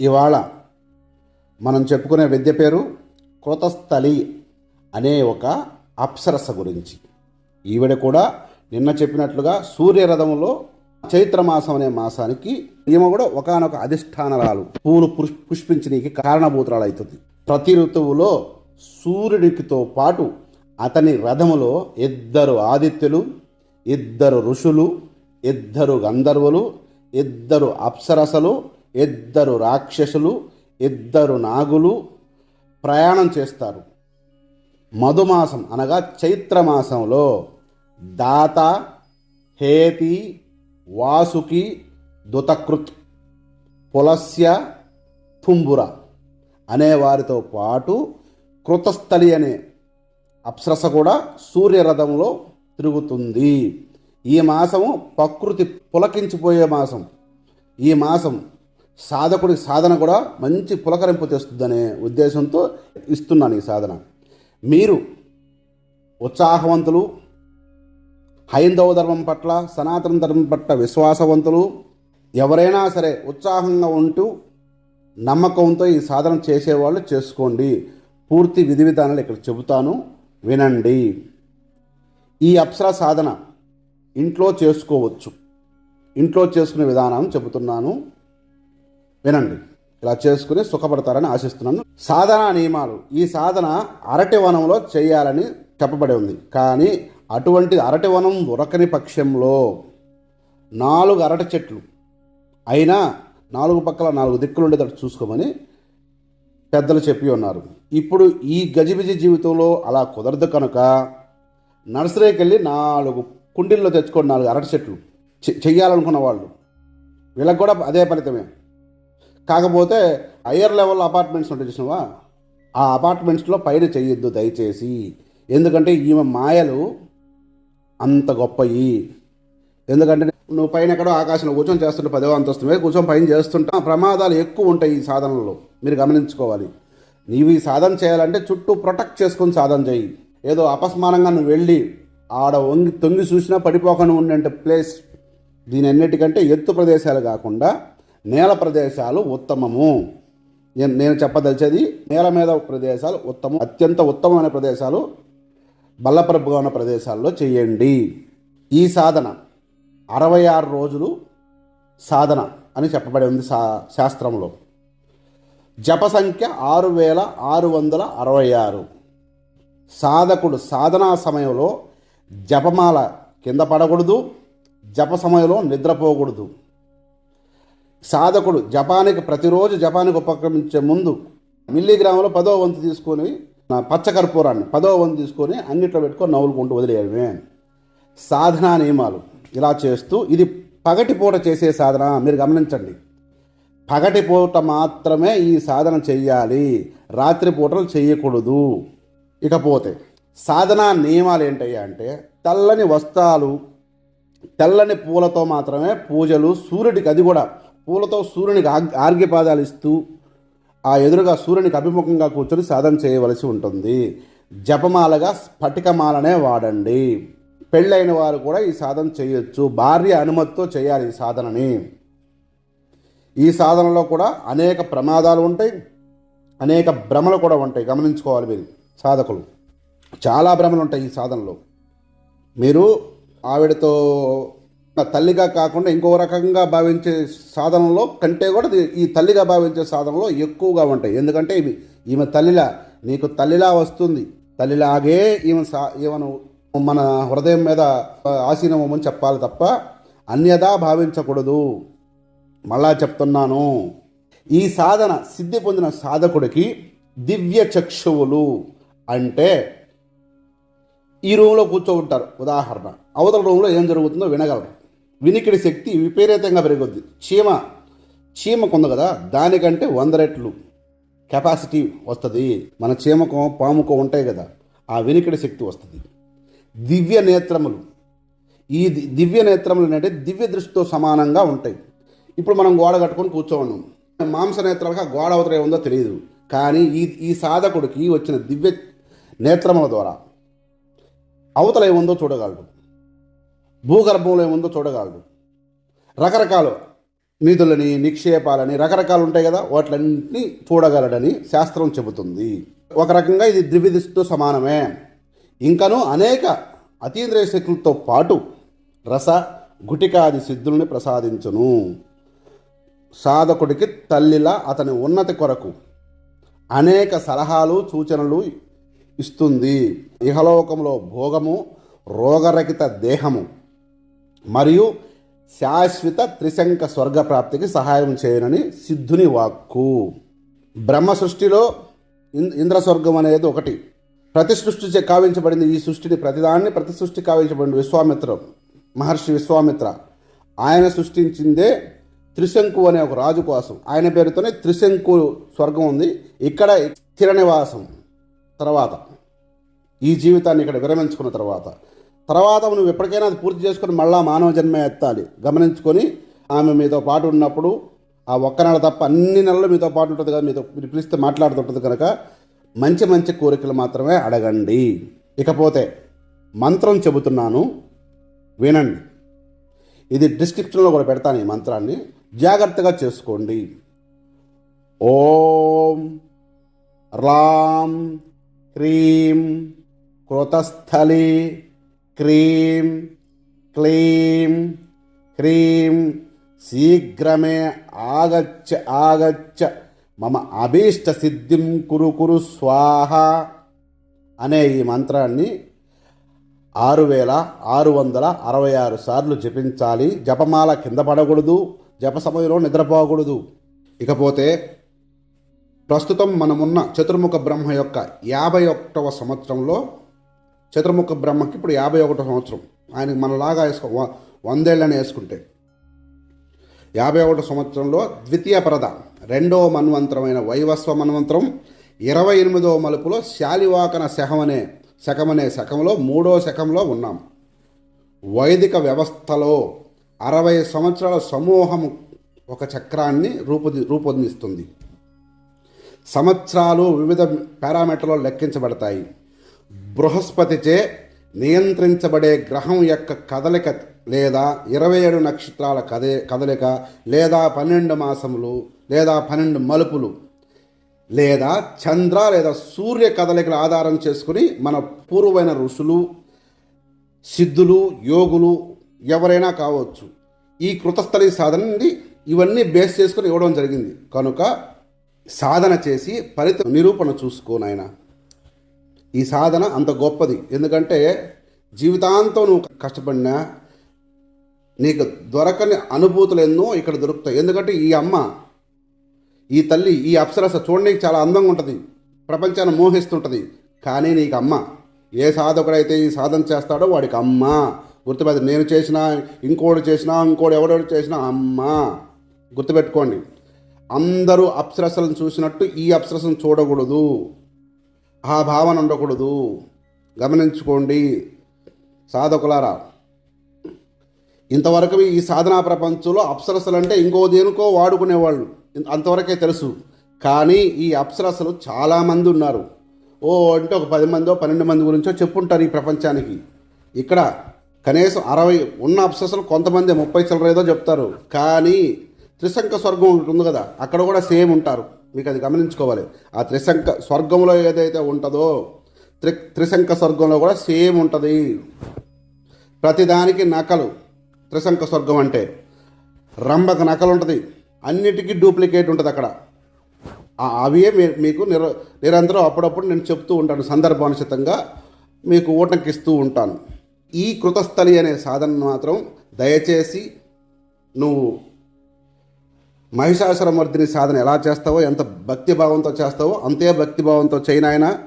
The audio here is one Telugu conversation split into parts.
ఇవాళ మనం చెప్పుకునే విద్య పేరు కృతస్థలి అనే ఒక అప్సరస గురించి. ఈవిడ కూడా నిన్న చెప్పినట్లుగా సూర్యరథంలో చైత్రమాసం అనే మాసానికి ఈమె కూడా ఒకనొక అధిష్టానరాలు పూలు పుష్- పుష్పించడానికి కారణభూతురాలు అవుతుంది ప్రతి ఋతువులో సూర్యుడికితో పాటు అతని రథములో ఇద్దరు ఆదిత్యులు ఇద్దరు ఋషులు ఇద్దరు గంధర్వులు ఇద్దరు అప్సరసలు ఇద్దరు రాక్షసులు ఇద్దరు నాగులు ప్రయాణం చేస్తారు. మధుమాసం అనగా చైత్రమాసంలో దాత హేతి వాసుకి దుతకృత్ పులస్య తుంబుర అనే వారితో పాటు కృతస్థలి అనే అప్సరస కూడా సూర్యరథంలో తిరుగుతుంది. ఈ మాసము ప్రకృతి పులకించిపోయే మాసం. ఈ మాసం సాధకుడి సాధన కూడా మంచి పులకరింపు తెస్తుందనే ఉద్దేశంతో ఇస్తున్నాను ఈ సాధన. మీరు ఉత్సాహవంతులు హైందవ ధర్మం పట్ల సనాతన ధర్మం పట్ల విశ్వాసవంతులు ఎవరైనా సరే ఉత్సాహంగా ఉంటూ నమ్మకంతో ఈ సాధన చేసేవాళ్ళు చేసుకోండి. పూర్తి విధి విధానాలు ఇక్కడ చెబుతాను. వినండి. ఈ అప్సర సాధన ఇంట్లో చేసుకోవచ్చు. ఇంట్లో చేసుకునే విధానం చెబుతున్నాను. వినండి. ఇలా చేసుకుని సుఖపడతారని ఆశిస్తున్నాను. సాధన నియమాలు. ఈ సాధన అరటి వనంలో చేయాలని చెప్పబడి ఉంది. కానీ అటువంటి అరటి వనం ఉరకని పక్షంలో నాలుగు అరటి చెట్లు అయినా నాలుగు పక్కల నాలుగు దిక్కులు ఉండేటట్టు చూసుకోమని పెద్దలు చెప్పి ఉన్నారు. ఇప్పుడు ఈ గజిబిజి జీవితంలో అలా కుదరదు కనుక నర్సరీకి వెళ్ళి నాలుగు కుండీల్లో తెచ్చుకోండి నాలుగు అరటి చెట్లు చె- చెయ్యాలనుకున్న వాళ్ళు. వీళ్ళకి కూడా అదే ఫలితమే. కాకపోతే హయ్యర్ లెవెల్ అపార్ట్మెంట్స్ ఉంటాయి చూసినవా? ఆ అపార్ట్మెంట్స్లో పైన చేయొద్దు దయచేసి. ఎందుకంటే ఈమె మాయలు అంత గొప్పయి. ఎందుకంటే నువ్వు పైన ఎక్కడో ఆకాశంలో కూర్చొని చేస్తుంటే పదవ అంతస్తు మీద కూర్చొని పైన చేస్తుంటా ప్రమాదాలు ఎక్కువ ఉంటాయి ఈ సాధనలో మీరు గమనించుకోవాలి. నీవు ఈ సాధన చేయాలంటే చుట్టూ ప్రొటెక్ట్ చేసుకొని సాధన చేయి. ఏదో అపస్మానంగా నువ్వు వెళ్ళి ఆడ వంగి తొంగి చూసినా పడిపోకుండా ఉండే ప్లేస్ దీని అన్నిటికంటే ఎత్తు ప్రదేశాలు కాకుండా నేల ప్రదేశాలు ఉత్తమము. నేను చెప్పదలిచేది నేల మీద ప్రదేశాలు ఉత్తమం అత్యంత ఉత్తమమైన ప్రదేశాలు బల్లపరపుగా ఉన్న ప్రదేశాల్లో చేయండి. ఈ సాధన అరవై ఆరు రోజులు సాధన అని చెప్పబడి ఉంది శా శాస్త్రంలో జప సంఖ్య ఆరు వేల ఆరు వందల అరవై ఆరు. సాధకుడు సాధనా సమయంలో జపమాల కింద పడకూడదు జప సమయంలో నిద్రపోకూడదు. సాధకుడు జపానికి ప్రతిరోజు జపానికి ఉపక్రమించే ముందు మిల్లీగ్రాములో పదో వంతు తీసుకొని నా పచ్చకర్పూరాన్ని పదో వంతు తీసుకొని అన్నిట్లో పెట్టుకొని నవ్వులుకుంటూ వదిలేయడమే. సాధనా నియమాలు ఇలా చేస్తూ ఇది పగటిపూట చేసే సాధన. మీరు గమనించండి. పగటిపూట మాత్రమే ఈ సాధన చెయ్యాలి. రాత్రి పూటలు చేయకూడదు ఇకపోతే సాధనా నియమాలు ఏంటయ్యా అంటే తెల్లని వస్త్రాలు తెల్లని పూలతో మాత్రమే పూజలు సూర్యుడికి అది కూడా పూలతో సూర్యునికి ఆర్గ్యపాదాలు ఇస్తూ ఆ ఎదురుగా సూర్యునికి అభిముఖంగా కూర్చొని సాధన చేయవలసి ఉంటుంది. జపమాలగా స్ఫటికమాలనే వాడండి. పెళ్ళైన వారు కూడా ఈ సాధన చేయొచ్చు. భార్య అనుమతితో చేయాలి ఈ సాధనని. ఈ సాధనలో కూడా అనేక ప్రమాదాలు ఉంటాయి. అనేక భ్రమలు కూడా ఉంటాయి. గమనించుకోవాలి మీరు సాధకులు. చాలా భ్రమలు ఉంటాయి ఈ సాధనలో. మీరు ఆవిడతో తల్లిగా కాకుండా ఇంకో రకంగా భావించే సాధనలో కంటే కూడా ఈ తల్లిగా భావించే సాధనలో ఎక్కువగా ఉంటాయి. ఎందుకంటే ఇవి ఈమె తల్లిలా నీకు తల్లిలా వస్తుంది. తల్లిలాగే ఈమె సా ఈమెను మన హృదయం మీద ఆసీనమని చెప్పాలి తప్ప అన్యదా భావించకూడదు. మళ్ళా చెప్తున్నాను. ఈ సాధన సిద్ధి పొందిన సాధకుడికి దివ్య చక్షువులు అంటే ఈ రూమ్లో కూర్చోంటారు ఉదాహరణ అవతల రూమ్లో ఏం జరుగుతుందో వినగలరు. వినికిడి శక్తి విపరీతంగా పెరుగుద్ది. చీమ చీమకు ఉంది కదా దానికంటే వంద రెట్లు కెపాసిటీ వస్తుంది. మన చీమకం పాముకో ఉంటాయి కదా ఆ వినికిడి శక్తి వస్తుంది. దివ్య నేత్రములు. ఈ దివ్య నేత్రములు అంటే దివ్య దృష్టితో సమానంగా ఉంటాయి. ఇప్పుడు మనం గోడ కట్టుకొని కూర్చోన్నాం మాంస నేత్రాలకు ఆ గోడ అవతల ఉందో తెలియదు కానీ ఈ ఈ సాధకుడికి వచ్చిన దివ్య నేత్రముల ద్వారా అవతల ఏముందో చూడగలడు. భూగర్భంలో ఏముందో చూడగలడు రకరకాలు నిధులని నిక్షేపాలని రకరకాలు ఉంటాయి కదా వాటిలన్నింటినీ చూడగలడని శాస్త్రం చెబుతుంది. ఒక రకంగా ఇది ద్వివిధిస్తూ సమానమే. ఇంకనూ అనేక అతీంద్రియ శక్తులతో పాటు రస గుటికాది సిద్ధుల్ని ప్రసాదించును. సాధకుడికి తల్లిలా అతని ఉన్నతి కొరకు అనేక సలహాలు సూచనలు ఇస్తుంది. ఇహలోకంలో భోగము రోగరహిత దేహము. మరియు శాశ్వత త్రిశంక స్వర్గప్రాప్తికి సహాయం చేయనని సిద్ధుని వాక్కు. బ్రహ్మ సృష్టిలో ఇంద్ర స్వర్గం అనేది ఒకటి. ప్రతి సృష్టి కావించబడింది ఈ సృష్టిని ప్రతిదాన్ని ప్రతి సృష్టి కావించబడింది విశ్వామిత్ర మహర్షి విశ్వామిత్ర. ఆయన సృష్టించిందే త్రిశంకు అనే ఒక రాజు కోసం. ఆయన పేరుతోనే త్రిశంకు స్వర్గం ఉంది. ఇక్కడ స్థిర నివాసం. తర్వాత ఈ జీవితాన్ని ఇక్కడ విరమించుకున్న తర్వాత. తర్వాత నువ్వు ఎప్పటికైనా అది పూర్తి చేసుకొని మళ్ళా మానవ జన్మ ఎత్తాలి. గమనించుకొని ఆమె మీతో పాటు ఉన్నప్పుడు ఆ ఒక్క నెల తప్ప అన్ని నెలలు మీతో పాటు ఉంటుంది కదా మీతో మీరు పిలిస్తే మాట్లాడుతుంటుంది కనుక మంచి మంచి కోరికలు మాత్రమే అడగండి. ఇకపోతే మంత్రం చెబుతున్నాను వినండి. ఇది డిస్క్రిప్షన్లో కూడా పెడతాను ఈ మంత్రాన్ని. జాగ్రత్తగా చేసుకోండి. ఓం రామ్ క్రీం కృతస్థలి క్రీం క్లీం హ్రీం శీఘ్రమే ఆగచ్చ ఆగచ్చ. మమ అభీష్ట సిద్ధిం కురు కురు స్వాహ అనే ఈ మంత్రాన్ని ఆరు వేల ఆరు వందల అరవై ఆరు సార్లు జపించాలి. జపమాల కింద పడకూడదు జప సమయంలో నిద్రపోకూడదు. ఇకపోతే ప్రస్తుతం మనమున్న చతుర్ముఖ బ్రహ్మ యొక్క యాభై ఒకటవ సంవత్సరంలో చతుర్ముఖ బ్రహ్మకి ఇప్పుడు యాభై ఒకటో సంవత్సరం. ఆయనకి మనలాగా వేసుకో వ- వందేళ్ళని వేసుకుంటే. యాభై ఒకటో సంవత్సరంలో ద్వితీయ ప్రద రెండవ మన్వంతరమైన వైవస్వ మన్వంతరం ఇరవై ఎనిమిదవ మలుపులో శాలివాకన శకమనే శకమనే శకంలో మూడో శకంలో ఉన్నాం. వైదిక వ్యవస్థలో అరవై సంవత్సరాల సమూహం ఒక చక్రాన్ని రూపొంది రూపొందిస్తుంది. సంవత్సరాలు వివిధ పారామీటర్లో లెక్కించబడతాయి. బృహస్పతిచే నియంత్రించబడే గ్రహం యొక్క కదలిక లేదా ఇరవై ఏడు నక్షత్రాల కదే కదలిక లేదా పన్నెండు మాసములు లేదా పన్నెండు మలుపులు లేదా చంద్ర లేదా సూర్య కదలికల ఆధారం చేసుకుని మన పూర్వమైన ఋషులు సిద్ధులు యోగులు ఎవరైనా కావచ్చు ఈ కృతస్థలి సాధన నుండి ఇవన్నీ బేస్ చేసుకుని ఇవ్వడం జరిగింది. కనుక సాధన చేసి ఫలిత నిరూపణ చూసుకోనైనా ఈ సాధన అంత గొప్పది. ఎందుకంటే జీవితాంతం నువ్వు కష్టపడినా నీకు దొరకని అనుభూతులు ఎన్నో ఇక్కడ దొరుకుతాయి. ఎందుకంటే ఈ అమ్మ ఈ తల్లి ఈ అప్సరస చూడడానికి చాలా అందంగా ఉంటుంది. ప్రపంచాన్ని మోహిస్తుంటుంది. కానీ నీకు అమ్మ ఏ సాధకుడైతే ఈ సాధన చేస్తాడో వాడికి అమ్మ. గుర్తుపెట్టు నేను చేసినా ఇంకోటి చేసినా ఇంకోటి ఎవడెవడు చేసినా అమ్మ. గుర్తుపెట్టుకోండి. అందరూ అప్సరసలను చూసినట్టు ఈ అప్సరసను చూడకూడదు. ఆ భావన ఉండకూడదు. గమనించుకోండి. సాధకులారా ఇంతవరకు ఈ సాధనా ప్రపంచంలో అప్సరసలు అంటే ఇంకో దేనికో వాడుకునేవాళ్ళు. అంతవరకే తెలుసు. కానీ ఈ అప్సరసలు చాలామంది ఉన్నారు. ఓ అంటే ఒక పది మందో పన్నెండు మంది గురించో చెప్పుంటారు ఈ ప్రపంచానికి. ఇక్కడ కనీసం అరవై ఉన్న అప్సరసలు కొంతమంది ముప్పై చిల్లర ఏదో చెప్తారు. కానీ త్రిశంక స్వర్గం ఒకటి ఉంది కదా అక్కడ కూడా సేమ్ ఉంటారు. మీకు అది గమనించుకోవాలి. ఆ త్రిశంక స్వర్గంలో ఏదైతే ఉంటుందో త్రి త్రిశంక స్వర్గంలో కూడా సేమ్ ఉంటుంది. ప్రతిదానికి నకలు త్రిశంక స్వర్గం అంటే రంభకు నకలు ఉంటుంది. అన్నిటికీ డూప్లికేట్ ఉంటుంది అక్కడ. అవే మీ- మీకు నిర నిరంతరం అప్పుడప్పుడు నేను చెప్తూ ఉంటాను. సందర్భానుచితంగా మీకు ఊటంకిస్తూ ఉంటాను. ఈ కృతస్థలి అనే సాధన మాత్రం దయచేసి నువ్వు మహిషాసురమర్దిని సాధన ఎలా చేస్తావో ఎంత భక్తిభావంతో చేస్తావో అంతే భక్తిభావంతో చేయనాయన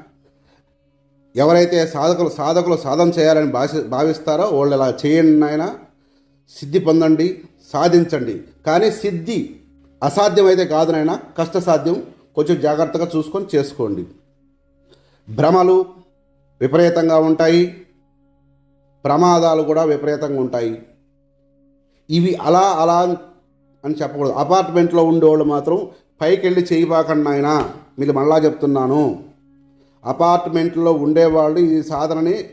ఎవరైతే సాధకులు సాధకులు సాధన చేయాలని భాష భావిస్తారో వాళ్ళు ఇలా చేయండి నాయన. సిద్ధి పొందండి సాధించండి. కానీ సిద్ధి అసాధ్యమైతే కాదు నాయన కష్టసాధ్యం. కొంచెం జాగ్రత్తగా చూసుకొని చేసుకోండి. భ్రమలు విపరీతంగా ఉంటాయి. ప్రమాదాలు కూడా విపరీతంగా ఉంటాయి. ఇవి అలా అలా అని చెప్పకూడదు. అపార్ట్మెంట్లో ఉండేవాళ్ళు మాత్రం పైకి వెళ్ళి చేయబాకండి ఆయన మీరు మళ్ళా చెప్తున్నాను. అపార్ట్మెంట్లో ఉండేవాళ్ళు ఈ సాధనని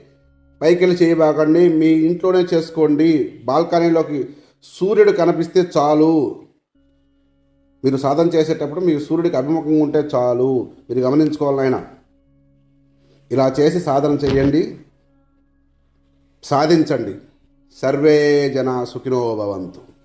పైకి వెళ్ళి చేయబాకండి మీ ఇంట్లోనే చేసుకోండి బాల్కనీలోకి సూర్యుడు కనిపిస్తే చాలు. మీరు సాధన చేసేటప్పుడు మీరు సూర్యుడికి అభిముఖంగా ఉంటే చాలు. మీరు గమనించుకోవాలి ఆయన ఇలా చేసి సాధన చేయండి సాధించండి. సర్వే జన సుఖినో భవంతు.